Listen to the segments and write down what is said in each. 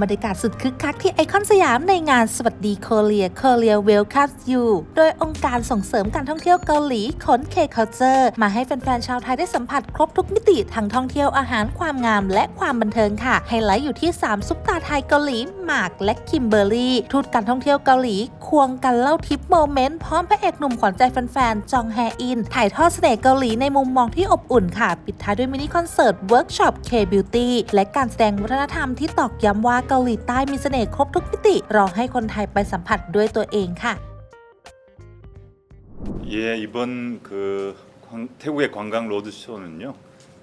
บรรยากาศสุดคึกคักที่ไอคอนสยามในงานสวัสดีกาเลีเกาหลี Welcomes You โดยองค์การส่งเสริมการท่องเที่ยวเกาหลีขนเคเคาเจอร์มาให้แฟนๆชาวไทยได้สัมผัสครบทุกมิติทั้งท่องเที่ยวอาหารความงามและความบันเทิงค่ะไฮไลท์อยู่ที่ 3 ซุปตาไทยเกาหลีหมากและคิมเบอร์รี่ทูตการท่องเที่ยวเกาหลีควงกันเล่าทริปโมเมนต์พร้อมพระเอกหนุ่มขวัญใจแฟนๆจองแฮอิน ถ่ายทอดเสน่ห์เกาหลีในมุมมองที่อบอุ่นค่ะ ปิดท้ายด้วยมินิคอนเสิร์ตเวิร์กช็อปเคบิวตี้และการแสดงวัฒนธรรมที่ตอกย้ำว่าเกาหลีใต้มีเสน่ห์ครบทุกมิติรอให้คนไทยไปสัมผัสด้วยตัวเองค่ะ 예, 이번 그 태국의 관광 로드쇼는요.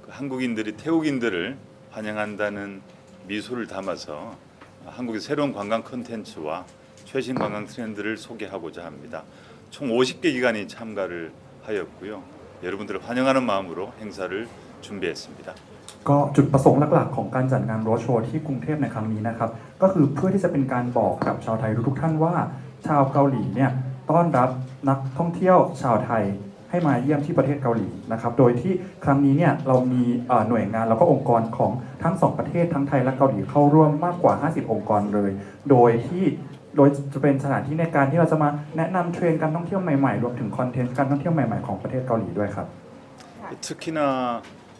그 한국인들이 태국인들을 환영한다는 미소를 담아서 한국의 새로운 관광 콘텐츠와 최신 관광 트렌드를 소개하고자 합니다. 총 50개 기관이 참가를 하였고요. 여러분들을 환영하는 마음으로 행사를 준비했습니다. ก็จุดประสงค์หลักๆของการจัดงานโรดโชว์ที่กรุงเทพในครั้งนี้นะครับก็คือเพื่อที่จะเป็นการบอกกับชาวไทยทุกๆท่านว่าชาวเกาหลีเนี่ยต้อนรับนักท่องเที่ยวชาวไทยให้มาเยี่ยมที่ประเทศเกาหลีนะครับโดยที่ครั้งนี้เนี่ยเรามีหน่วยงานแล้วก็องค์กรของทั้ง2ประเทศทั้งไทยและเกาหลีเข้าร่วมมากกว่า50องค์กรเลยโดยที่โดยจะเป็นสถานที่ในการที่เราจะมาแนะนำเทรนการท่องเที่ยวใหม่ๆรวมถึงคอนเทนต์การท่องเที่ยวใหม่ๆของประเทศเกาหลีด้วยครับ특히나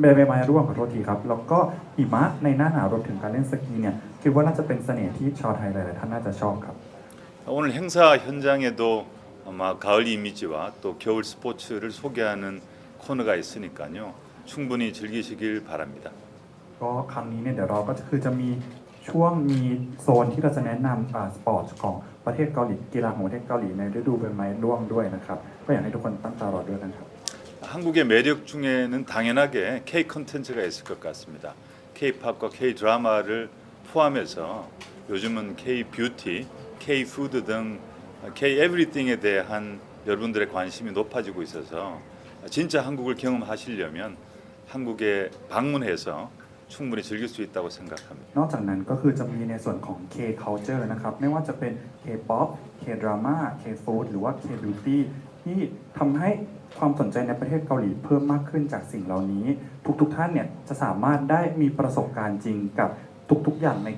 เบเบไมาร่วงขอโทษทีครับแล้วก็หิมะในหน้าหนาวรวมถึงการเล่นสกีเนี่ยคิดว่าน่าจะเป็นเสน่ห์ที่ชาวไทยหลายๆท่านน่าจะชอบครับ오늘행사현장에도아마가을이미지와또겨울스포츠를소개하는코너가있으니까요충분히즐기시길바랍니다ก็ครั้งนี้เนี่ยเดี๋ยวเราก็คือจะมีช่วงมีโซนที่เราจะแนะนำอ่าสปอร์ตของประเทศเกาหลีกีฬาของประเทศเกาหลีในฤดูใบไม้ร่วงด้วยนะครับก็อยากให้ทุกคนตั้งตารอด้วยนะนครับ 한국의 매력 중에는 당연하게 K 컨텐츠가 있을 것 같습니다. K-팝과 K 드라마를 포함해서 요즘은 K 뷰티, K 푸드 등 K 에브리띵에 대한 여러분들의 관심이 높아지고 있어서 진짜 한국을 경험하시려면 한국에 방문해서 충분히 즐길 수 있다고 생각합니다. นอกจากนั้นก็คือจะมีในส่วนของ K culture นะครับไม่ว่าจะเป็น K pop K drama K food หรือว่า K beauty ที่ทำให้ความสนใจในประเทศเกาหลีเพิ่มมากขึ้นจากสิ่งเหล่านี้ทุกๆท่านเนี่ยจะสามารถได้มีประสบการณ์จริงกับทุกๆอย่างใน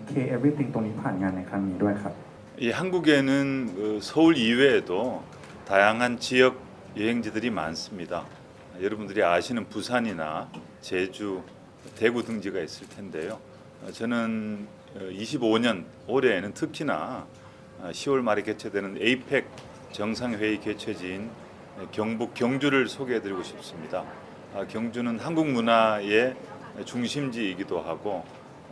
K Everything ตรงนี้ผ่านงานในครั้งนี้ด้วยครับ이한국에는서울이외에도다양한지역여행지들이많습니다 여러분들이 아시는 부산이나 제주, 대구 등지가 있을 텐데요. 저는 25년 올해에는 특히나 10월 말에 개최되는 에이펙 정상회의 개최지인 경북 경주를 소개해드리고 싶습니다. 아, 경주는 한국 문화의 중심지이기도 하고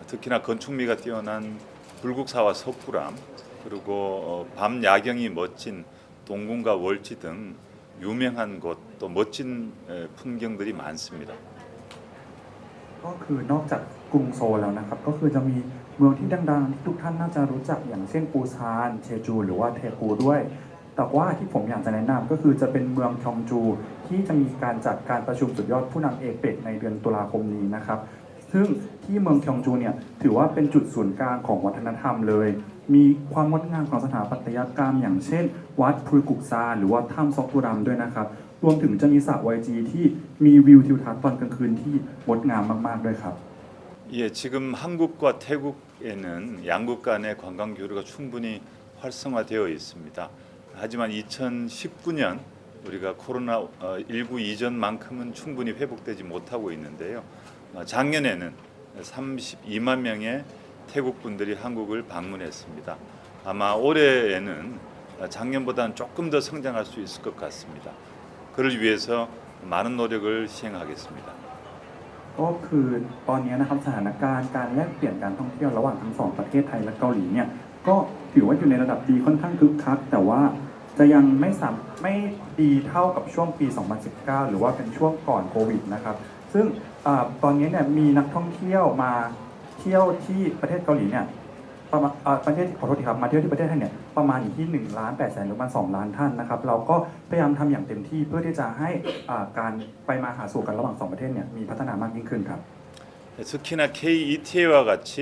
특히나 건축미가 뛰어난 불국사와 석굴암 그리고 어, 밤 야경이 멋진 동궁과 월지 등 유명한 곳또 멋진 풍경들이 많습니다. แต่ว่าที่ผมอยากจะแนะนำก็คือจะเป็นเมืองชองจูที่จะมีการจัดการประชุมสุดยอดผู้นำเอเปกในเดือนตุลาคมนี้นะครับซึ่งที่เมืองชองจูเนี่ยถือว่าเป็นจุดศูนย์กลางของวัฒนธรรมเลยมีความงดงามของสถาปัตยกรรมอย่างเช่นวัดพุยกุกซาหรือว่าถ้ำซอกตุรัมด้วยนะครับรวมถึงจะมีสระวายจีที่มีวิวทิวทัศน์ตอนกลางคืนที่งดงามมากๆด้วยครับ예지금한국과태국에는양국간의관광교류가충분히활성화되어있습니다 하지만 2019년 우리가 코로나 19 이전만큼은 충분히 회복되지 못하고 있는데요. 작년에는 32만 명의 태국 분들이 한국을 방문했습니다. 아마 올해에는 작년보다는 조금 더 성장할 수 있을 것 같습니다. 그를 위해서 많은 노력을 시행하겠습니다. ก็คือตอนนี้นะครับสถานการณ์การแลกเปลี่ยนการท่องเที่ยวระหว่างทั้งสองประเทศไทยและเกาหลีเนี่ยก็ถือว่าอยู่ในระดับดีค่อนข้างคึกคักแต่ว่าจะยังไม่สัมไม่ดีเท่ากับช่วงปี2019หรือว่าเป็นช่วงก่อนโควิดนะครับซึ่งอตอนนี้เนี่ยมีนักท่องเที่ยวมาเที่ยวที่ประเทศเกาหลีเนี่ยประมาณประเทศขอโทษทีครับมาเที่ยวที่ประเทศไทยเนี่ยประมาณอยู่ที่1ล้าน8แสนหรือประมาณ2ล้านท่านนะครับเราก็พยายามทำอย่างเต็มที่เพื่อที่จะให้อ่าการไปมาหาสู่กันระหว่างสองประเทศเนี่ยมีพัฒนามากยิ่งขึ้นครับ특히나 KETA 와같이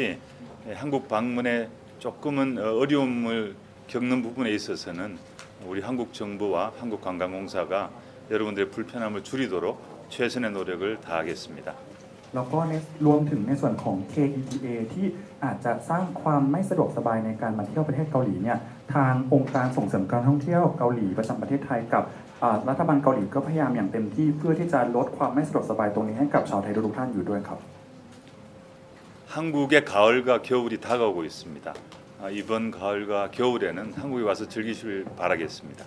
한국방문에조금은어려움을겪는부분에있어서는우리한국정부와한국관광공사가여러분들의불편함을줄이도록최선의노력을다하겠습니다แล้วก็ในรวมถึงในส่วนของ KETA ที่อาจจะสร้างความไม่สะดวกสบายในการมาเที่ยวประเทศเกาหลีเนี่ยทางองค์การส่งเสริมการท่องเที่ยวเกาหลีประจำประเทศไทยกับรัฐบาลเกาหลีก็พยายามอย่างเต็มที่เพื่อที่จะลดความไม่สะดวกสบายตรงนี้ให้กับชาวไทยทุกท่านอยู่ด้วยครับ한국의가을과겨울이다가오고있습니다이번가을과겨울에는한국에와서즐기실바라겠습니다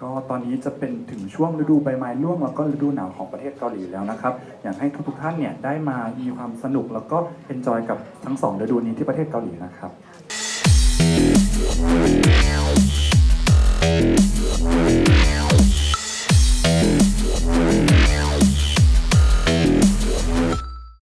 ก็ตอนนี้จะเป็นถึงช่วงฤดูใบไม้ร่วงแล้วก็ฤดูหนาวของประเทศเกาหลีแล้วนะครับอยากให้ทุกๆท่านเนี่ยได้มามีความสนุกแล้วก็เอนจอยกับทั้งสองฤดูนี้ที่ประเทศเกาหลีนะครับ